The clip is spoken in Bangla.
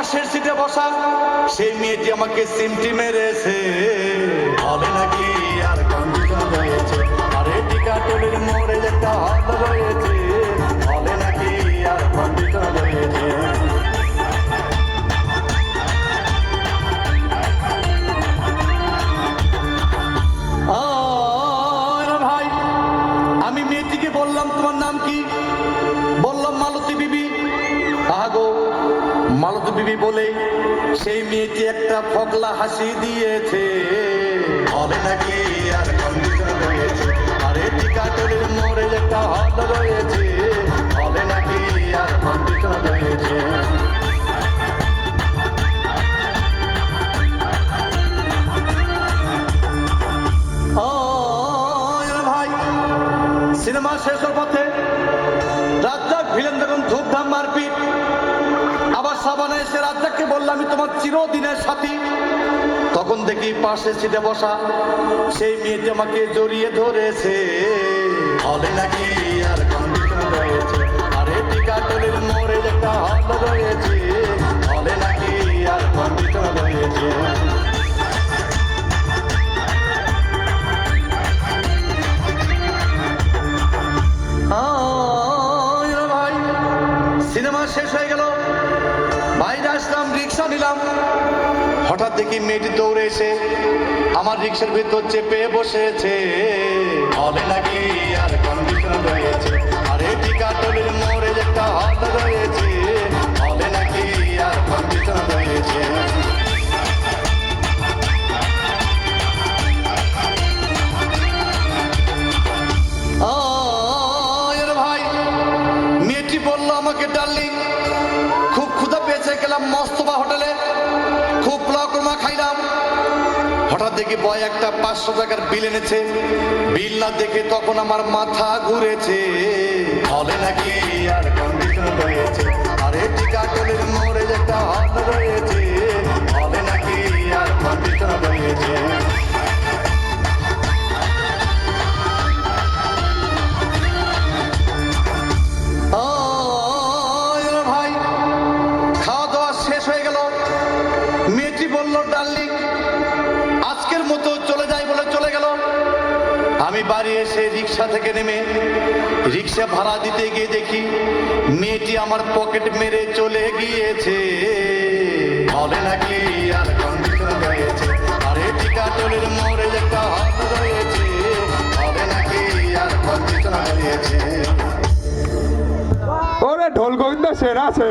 বসা সেই মেয়েটি আমাকে সিমটি মেরেছে। হবে নাকি আর কন্ডিশন রয়েছে আরে টিকাটলের মোড়ে একটা হল রয়েছে। হবে নাকি আর কন্ডিশন রয়েছে ভাই, আমি মেয়েটিকে বললাম, তোমার নাম কি? বললাম মালতী বিবি। আগো মালতী বিবি বলে, সেই মেয়েটি একটা ফকলা হাসি দিয়েছে। হবে নাকি আর কন্ডিশন রয়েছে, আরে টিকাটলের মোড়ে একটা হল রয়েছে। হবে নাকি আর কন্ডিশন রয়েছে। সিনেমা শেষের পথে সাবানে এসে রাজ্জাককে বললাম আমি তোমার চিরদিনের সাথী। তখন দেখি পাশে সিটে বসা সেই মেয়েটি আমাকে জড়িয়ে ধরেছে। হলে নাকি আর কন্ডিশন রয়েছে। আরে টিকাটলের মোড়ে একটা হল রয়েছে। হলে নাকি আর কন্ডিশন রয়েছে। সিনেমা শেষ হয়ে গেল। বাইরে আসলাম, রিক্সা নিলাম। হঠাৎ দেখি মেয়েটি দৌড়ে এসে আমার রিক্সার ভিতর চেপে বসেছে। আর মেয়েটি বলল আমাকে, ডার্লিং, খুব ক্ষুধা পেয়েছে, গেলাম মস্তবা হোটেলে, খুব লকমা খাইলাম। হঠাৎ দেখি বয় একটা পাঁচশো টাকার বিল এনেছে। বিল না দেখে তখন আমার মাথা ঘুরেছে। হলে নাকি আর কন্ডিশন রয়েছে আমি বাড়ি এসে রিক্সা থেকে নেমে রিক্সা ভাড়া দিতে গিয়ে দেখি মেয়েটি আমার পকেট মেরে চলে গিয়েছে। বলে নাকি আর ঢোল গোবিন্দ সেরা সেরা।